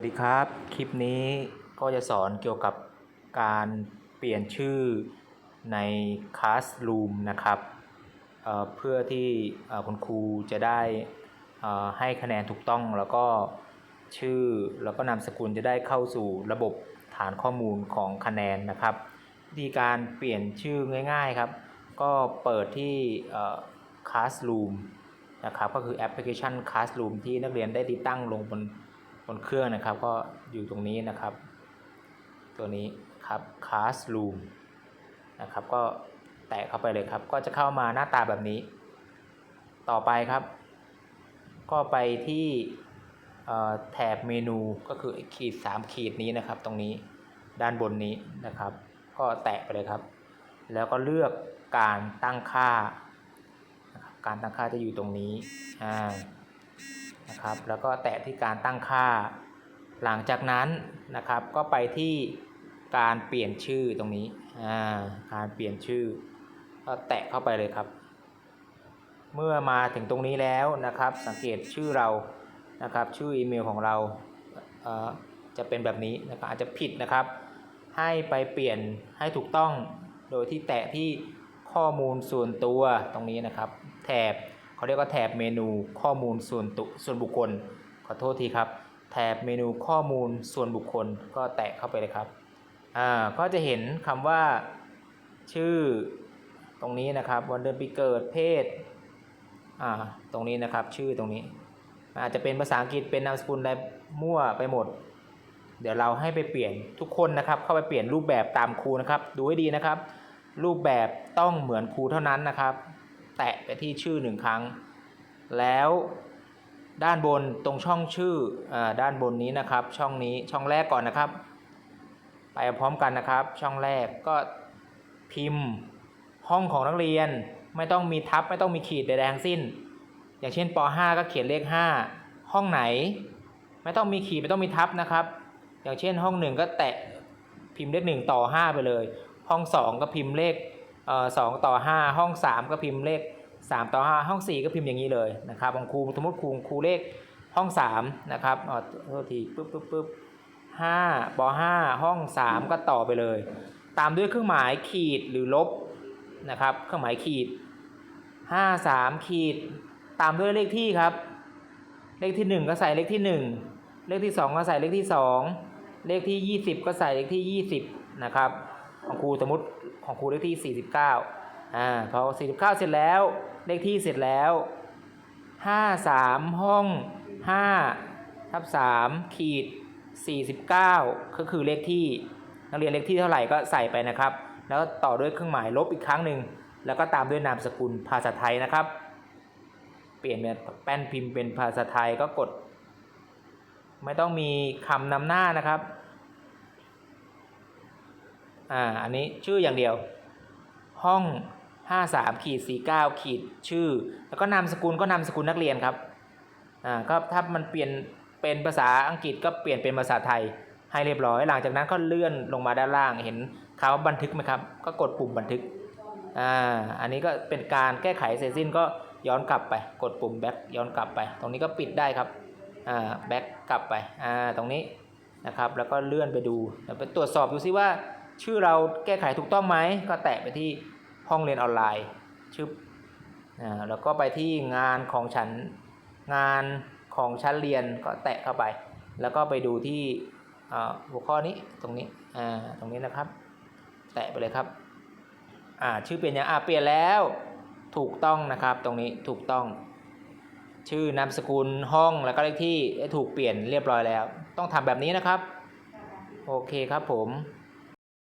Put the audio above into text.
สวัสดีครับ คลิปนี้ก็จะสอนเกี่ยวกับการเปลี่ยนชื่อใน Classroom นะครับเเพื่อที่คุณครูจะได้ให้คะแนนถูกต้องแล้วก็ชื่อแล้วก็นามสกุลจะได้เข้าสู่ระบบฐานข้อมูลของคะแนนนะครับวิธีการเปลี่ยนชื่อง่ายๆครับ ก็เปิดที่ Classroom นะครับก็คือแอปพลิเคชัน Classroom ที่นักเรียนได้ติดตั้งลงบน บนเครื่องนะครับ ก็อยู่ตรงนี้นะครับ ตัวนี้ครับ Classroom นะครับ ก็แตะเข้าไปเลยครับ ก็จะเข้ามาหน้าตาแบบนี้ ต่อไปครับ ก็ไปที่แถบเมนูก็คือขีด 3 ขีดนี้นะครับ ตรงนี้ด้านบนนี้นะครับ ก็แตะไปเลยครับ แล้วก็เลือกการตั้งค่า การตั้งค่าจะอยู่ตรงนี้อ่า นะครับ แล้วก็แตะที่การตั้งค่า หลังจากนั้นนะครับ ก็ไปที่การเปลี่ยนชื่อตรงนี้อ่าการเปลี่ยนชื่อ ก็แตะเข้าไปเลยครับ เมื่อมาถึงตรงนี้แล้วนะครับ สังเกตชื่อเรานะครับ ชื่ออีเมลของเราเจะเป็นแบบนี้นะครับอาจจะผิดนะครับ ให้ไปเปลี่ยนให้ถูกต้องโดยที่แตะที่ข้อมูลส่วนตัวตรงนี้นะครับ แถบ เขาเรียกว่าแถบเมนูข้อมูลส่วนตุส่วนบุคคล ขอโทษทีครับ แถบเมนูข้อมูลส่วนบุคคลก็แตะเข้าไปเลยครับอ่าก็จะเห็นคำว่าชื่อตรงนี้นะครับ วันเดือนปีเกิดเพศอ่าตรงนี้นะครับชื่อตรงนี้ อาจจะเป็นภาษาอังกฤษเป็นนามสกุลอะไรมั่วไปหมด เดี๋ยวเราให้ไปเปลี่ยนทุกคนนะครับ เข้าไปเปลี่ยนรูปแบบตามครูนะครับ ดูให้ดีนะครับ รูปแบบต้องเหมือนครูเท่านั้นนะครับ แตะไปที่ชื่อหนึ่งครั้ง แล้วด้านบนตรงช่องชื่ออด้านบนนี้นะครับ ช่องนี้ช่องแรกก่อนนะครับ ไปพร้อมกันนะครับ ช่องแรกก็พิมพ์ห้องของนักเรียนไม่ต้องมีทับไม่ต้องมีขีดใดๆทั้งสิ้น อย่างเช่นป .5 ก็เขียนเลข 5 ห้องไหน ไม่ต้องมีขีดไม่ต้องมีทับนะครับ อย่างเช่นห้องหนึ่งก็แตะพิมพ์เลขหนึ่งต่อ 5 ไปเลย ห้อง2ก็พิมพ์เลขเอ่อสองต่อ 5 ห้อง3ก็พิมพ์เลข 3 ต่อ 5 ห้อง 4 ก็พิมพ์อย่างนี้เลยนะครับของครูสมมติครูครูเลขห้อง3นะครับอ๋อโทษทีปึ๊บปึ๊บปึ๊บ5ป .5 ห้อง 3 ก็ต่อไปเลย ตามด้วยเครื่องหมายขีดหรือลบนะครับ เครื่องหมายขีด 5 3 ขีด ตามด้วยเลขที่ครับ เลขที่ 1 ก็ใส่เลขที่ 1 เลขที่ 2 ก็ใส่เลขที่ 2 เลขที่ 20 ก็ใส่เลขที่ 20นะครับของครูสมมติของครูเลขที่ 49 อ่าพอ49 เสร็จแล้ว เลขที่เสร็จแล้ว 53 ห้อง 5 ทับ 3 ขีด 49 ก็คือเลขที่ นักเรียนเลขที่เท่าไหร่ก็ใส่ไปนะครับ แล้วต่อด้วยเครื่องหมายลบอีกครั้งหนึ่ง แล้วก็ตามด้วยนามสกุลภาษาไทยนะครับ เปลี่ยนเป็นแป้นพิมพ์เป็นภาษาไทยก็กด ไม่ต้องมีคำนำหน้านะครับอ่า อันนี้ชื่ออย่างเดียว ห้อง 53ขีด49ขีดชื่อ แล้วก็นามสกุลก็นามสกุลนักเรียนครับอ่าก็ถ้ามันเปลี่ยนเป็นภาษาอังกฤษก็เปลี่ยนเป็นภาษาไทยให้เรียบร้อย หลังจากนั้นก็เลื่อนลงมาด้านล่างเห็นคำว่าบันทึกไหมครับ ก็กดปุ่มบันทึกอ่าอันนี้ก็เป็นการแก้ไขเสร็จสิ้นก็ย้อนกลับไป กดปุ่มแบ็กย้อนกลับไป ตรงนี้ก็ปิดได้ครับอ่าแบ็กกลับไปอ่าตรงนี้นะครับแล้วก็เลื่อนไปดูไปตรวจสอบดูซิว่า ชื่อเราแก้ไขถูกต้องไหมก็แตะไปที่ ห้องเรียนออนไลน์ชึบอ่าแล้วก็ไปที่งานของฉันงานของชั้นเรียนก็แตะเข้าไป แล้วก็ไปดูที่อ่าหัวข้อนี้ตรงนี้อ่าตรงนี้นะครับ แตะไปเลยครับอ่าชื่อเปลี่ยนยังอ่าเปลี่ยนแล้วถูกต้องนะครับตรงนี้ถูกต้อง ชื่อนามสกุลห้องแล้วก็เลขที่ได้ถูกเปลี่ยนเรียบร้อยแล้ว ต้องทำแบบนี้นะครับ โอเคครับผม